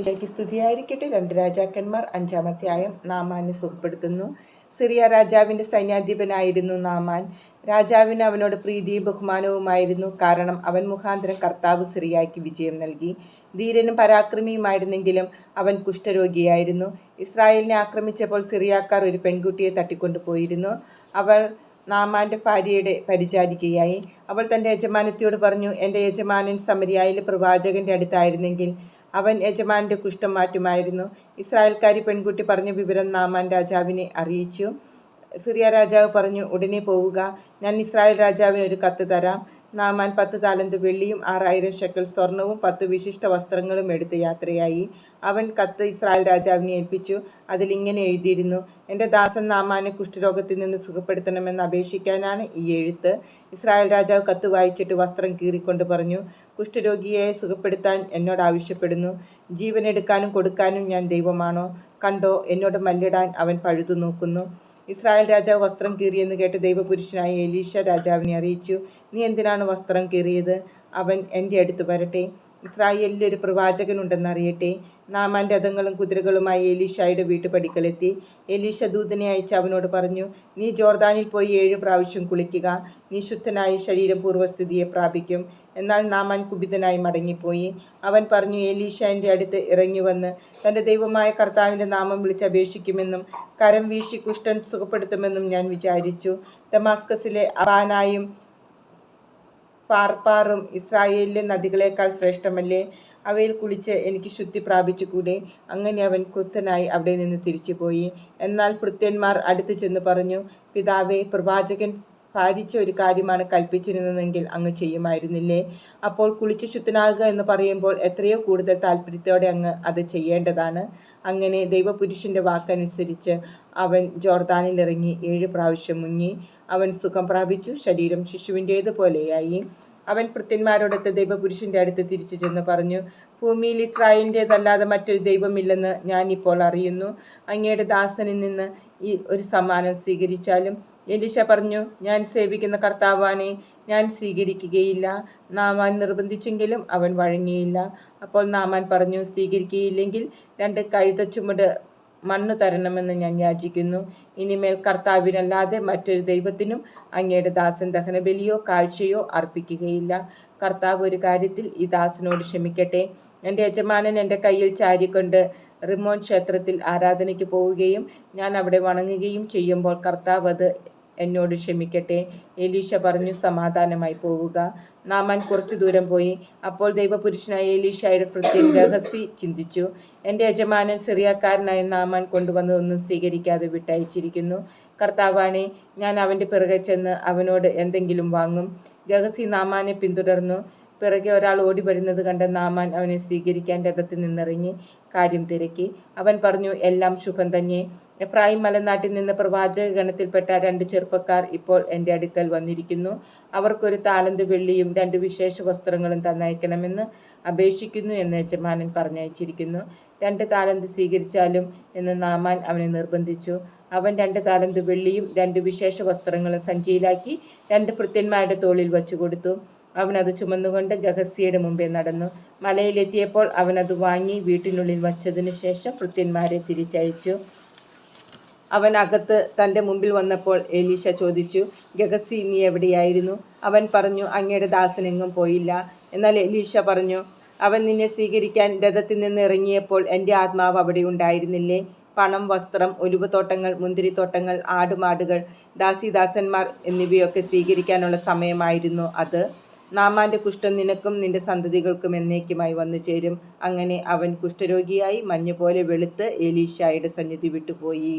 വിജയ്ക്ക് സ്തുതിയായിരിക്കട്ടെ. രണ്ട് രാജാക്കന്മാർ അഞ്ചാമധ്യായം നാമാനെ സുഖപ്പെടുത്തുന്നു. സിറിയ രാജാവിന്റെ സൈന്യാധിപനായിരുന്നു നാമാൻ. രാജാവിന് അവനോട് പ്രീതിയും ബഹുമാനവുമായിരുന്നു. കാരണം അവൻ മുഖാന്തരം കർത്താവ് സിറിയയ്ക്ക് വിജയം നൽകി. ധീരനും പരാക്രമിയുമായിരുന്നെങ്കിലും അവൻ കുഷ്ഠരോഗിയായിരുന്നു. ഇസ്രായേലിനെ ആക്രമിച്ചപ്പോൾ സിറിയാക്കാർ ഒരു പെൺകുട്ടിയെ തട്ടിക്കൊണ്ടുപോയിരുന്നു. അവൾ നാമാന്റെ ഭാര്യയുടെ പരിചാരികയായി. അവൾ തന്റെ യജമാനത്തിയോട് പറഞ്ഞു എന്റെ യജമാനൻ സമരിയായിലെ പ്രവാചകന്റെ അടുത്തായിരുന്നെങ്കിൽ അവൻ യജമാനന്റെ കുഷ്ഠം മാറ്റുമായിരുന്നു. ഇസ്രായേൽക്കാരി പെൺകുട്ടി പറഞ്ഞ വിവരം നാമാൻ രാജാവിനെ അറിയിച്ചു. സിറിയ രാജാവ് പറഞ്ഞു ഉടനെ പോവുക. ഞാൻ ഇസ്രായേൽ രാജാവിന് ഒരു കത്ത് തരാം. നാമാൻ പത്ത് താലന്ത് വെള്ളിയും ആറായിരം ഷെക്കൽ സ്വർണവും പത്ത് വിശിഷ്ട വസ്ത്രങ്ങളും എടുത്ത് യാത്രയായി. അവൻ കത്ത് ഇസ്രായേൽ രാജാവിനെ ഏൽപ്പിച്ചു. അതിലിങ്ങനെ എഴുതിയിരുന്നു എന്റെ ദാസൻ നാമാനെ കുഷ്ഠരോഗത്തിൽ നിന്ന് സുഖപ്പെടുത്തണമെന്ന് അപേക്ഷിക്കാനാണ് ഈ എഴുത്ത്. ഇസ്രായേൽ രാജാവ് കത്ത് വായിച്ചിട്ട് വസ്ത്രം കീറിക്കൊണ്ട് പറഞ്ഞു കുഷ്ഠരോഗിയെ സുഖപ്പെടുത്താൻ എന്നോട് ആവശ്യപ്പെടുന്നു. ജീവനെടുക്കാനും കൊടുക്കാനും ഞാൻ ദൈവമാണോ? കണ്ടോ എന്നോട് മല്ലിടാൻ അവൻ പഴുതു നോക്കുന്നു ഇസ്രായേൽ രാജാവ് വസ്ത്രം കീറിയെന്ന് കേട്ട് ദൈവപുരുഷനായ എലീശ രാജാവിനെ അറിയിച്ചു. നീ എന്തിനാണ് വസ്ത്രം കീറിയത്? അവൻ എന്റെ അടുത്ത് വരട്ടെ. ഇസ്രായേലിൽ ഒരു പ്രവാചകനുണ്ടെന്ന് അറിയട്ടെ നാമാൻ രഥങ്ങളും കുതിരകളുമായി എലീഷായുടെ വീട്ടുപടിക്കലെത്തി. എലീഷ ദൂതനെ അയച്ച് അവനോട് പറഞ്ഞു നീ ജോർദാനിൽ പോയി ഏഴ് പ്രാവശ്യം കുളിക്കുക. നീ ശുദ്ധനായി ശരീരം പൂർവസ്ഥിതിയെ പ്രാപിക്കും. എന്നാൽ നാമാൻ കുപിതനായി മടങ്ങിപ്പോയി. അവൻ പറഞ്ഞു എലീഷ എന്റെ അടുത്ത് ഇറങ്ങി വന്ന് തന്റെ ദൈവമായ കർത്താവിന്റെ നാമം വിളിച്ച് അപേക്ഷിക്കുമെന്നും കരം വീശി കുഷ്ഠൻ സുഖപ്പെടുത്തുമെന്നും ഞാൻ വിചാരിച്ചു. ദമാസ്കസിലെ അബാനായും പാർപ്പാറും ഇസ്രായേലിലെ നദികളേക്കാൾ ശ്രേഷ്ഠമല്ലേ? അവയിൽ കുളിച്ച് എനിക്ക് ശുദ്ധി പ്രാപിച്ചുകൂടെ? അങ്ങനെ അവൻ ക്രുദ്ധനായി അവിടെ നിന്ന് തിരിച്ചുപോയി. എന്നാൽ ഭൃത്യന്മാർ അടുത്തു ചെന്ന് പറഞ്ഞു പിതാവേ പ്രവാചകൻ ഭാരിച്ച ഒരു കാര്യമാണ് കൽപ്പിച്ചിരുന്നതെങ്കിൽ അങ്ങ് ചെയ്യുമായിരുന്നില്ലേ? അപ്പോൾ കുളിച്ച് ശുദ്ധനാകുക എന്ന് പറയുമ്പോൾ എത്രയോ കൂടുതൽ താല്പര്യത്തോടെ അങ്ങ് അത് ചെയ്യേണ്ടതാണ്. അങ്ങനെ ദൈവപുരുഷന്റെ വാക്കനുസരിച്ച് അവൻ ജോർദാനിൽ ഇറങ്ങി ഏഴ് പ്രാവശ്യം മുങ്ങി. അവൻ സുഖം പ്രാപിച്ചു. ശരീരം ശിശുവിന്റേതുപോലെയായി അവൻ ഭൃത്യന്മാരോടൊത്ത് ദൈവപുരുഷന്റെ അടുത്ത് തിരിച്ചു ചെന്ന് പറഞ്ഞു ഭൂമിയിൽ ഇസ്രായേലിന്റെതല്ലാതെ മറ്റൊരു ദൈവമില്ലെന്ന് ഞാൻ ഇപ്പോൾ അറിയുന്നു. അങ്ങയുടെ ദാസനിൽ നിന്ന് ഈ ഒരു സമ്മാനം സ്വീകരിച്ചാലും എലിശ പറഞ്ഞു ഞാൻ സേവിക്കുന്ന കർത്താവാനെ ഞാൻ സ്വീകരിക്കുകയില്ല. നാമാൻ നിർബന്ധിച്ചെങ്കിലും അവൻ വഴങ്ങിയില്ല. അപ്പോൾ നാമാൻ പറഞ്ഞു സ്വീകരിക്കുകയില്ലെങ്കിൽ രണ്ട് കഴുത ചുമട് മണ്ണ് തരണമെന്ന് ഞാൻ യാചിക്കുന്നു. ഇനിമേൽ കർത്താവിനല്ലാതെ മറ്റൊരു ദൈവത്തിനും അങ്ങയുടെ ദാസൻ ദഹനബലിയോ കാഴ്ചയോ അർപ്പിക്കുകയില്ല. കർത്താവ് ഒരു കാര്യത്തിൽ ഈ ദാസനോട് ക്ഷമിക്കട്ടെ. എന്റെ യജമാനൻ എന്റെ കയ്യിൽ ചാരിക്കൊണ്ട് റിമോൻ ക്ഷേത്രത്തിൽ ആരാധനയ്ക്ക് പോവുകയും ഞാൻ അവിടെ വണങ്ങുകയും ചെയ്യുമ്പോൾ കർത്താവ് അത് എന്നോട് ക്ഷമിക്കട്ടെ. എലീഷ പറഞ്ഞു സമാധാനമായി പോവുക. നാമാൻ കുറച്ചു ദൂരം പോയി. അപ്പോൾ ദൈവപുരുഷനായ ഏലീഷയുടെ ഭൃത്യൻ രഹസ്യ ചിന്തിച്ചു. എന്റെ യജമാനൻ സിറിയക്കാരനായ നാമാൻ കൊണ്ടുവന്നതൊന്നും സ്വീകരിക്കാതെ വിട്ടയച്ചിരിക്കുന്നു. കർത്താവാണെ ഞാൻ അവന്റെ പിറകെ ചെന്ന് അവനോട് എന്തെങ്കിലും വാങ്ങും. ഗഹസി നാമാനെ പിന്തുടർന്നു. പിറകെ ഒരാൾ ഓടി വരുന്നത് കണ്ട നാമാൻ അവനെ സ്വീകരിക്കാൻ രഥത്തിൽ നിന്നിറങ്ങി കാര്യം തിരക്കി. അവൻ പറഞ്ഞു എല്ലാം ശുഭം തന്നെ. എപ്രായം മലനാട്ടിൽ നിന്ന് പ്രവാചക ഗണത്തിൽപ്പെട്ട രണ്ട് ചെറുപ്പക്കാർ ഇപ്പോൾ എന്റെ അടുക്കൽ വന്നിരിക്കുന്നു. അവർക്കൊരു താലന്ത് വെള്ളിയും രണ്ട് വിശേഷ വസ്ത്രങ്ങളും തന്നയക്കണമെന്ന് അപേക്ഷിക്കുന്നു എന്ന് യജമാനൻ പറഞ്ഞയച്ചിരിക്കുന്നു. രണ്ട് താലന്ത് സ്വീകരിച്ചാലും എന്ന് നാമാൻ അവനെ നിർബന്ധിച്ചു. അവൻ രണ്ട് താലന്ത് വെള്ളിയും രണ്ട് വിശേഷ വസ്ത്രങ്ങളും സഞ്ചിയിലാക്കി രണ്ട് ഭൃത്യന്മാരുടെ തോളിൽ വച്ചു കൊടുത്തു അവൻ അത് ചുമന്നുകൊണ്ട് ഗഹസ്യയുടെ മുമ്പേ നടന്നു. മലയിലെത്തിയപ്പോൾ അവൻ അത് വാങ്ങി വീട്ടിനുള്ളിൽ വച്ചതിനു ശേഷം ഭൃത്യന്മാരെ തിരിച്ചയച്ചു. അവൻ അകത്ത് തന്റെ മുമ്പിൽ വന്നപ്പോൾ എലീഷ ചോദിച്ചു ഗഹസി നീ എവിടെയായിരുന്നു? അവൻ പറഞ്ഞു അങ്ങയുടെ ദാസനെങ്ങും പോയില്ല. എന്നാൽ എലീഷ പറഞ്ഞു അവൻ നിന്നെ സ്വീകരിക്കാൻ രഥത്തിൽ നിന്ന് ഇറങ്ങിയപ്പോൾ എന്റെ ആത്മാവ് അവിടെ ഉണ്ടായിരുന്നില്ലേ? പണം വസ്ത്രം ഒലിവുതോട്ടങ്ങൾ മുന്തിരിത്തോട്ടങ്ങൾ ആടുമാടുകൾ ദാസിദാസന്മാർ എന്നിവയൊക്കെ സ്വീകരിക്കാനുള്ള സമയമായിരുന്നു അത്. നാമാന്റെ കുഷ്ഠം നിനക്കും നിന്റെ സന്തതികൾക്കും എന്നേക്കുമായി വന്നു ചേരും. അങ്ങനെ അവൻ കുഷ്ഠരോഗിയായി മഞ്ഞുപോലെ വെളുത്ത് എലീഷായുടെ സന്നിധി വിട്ടുപോയി.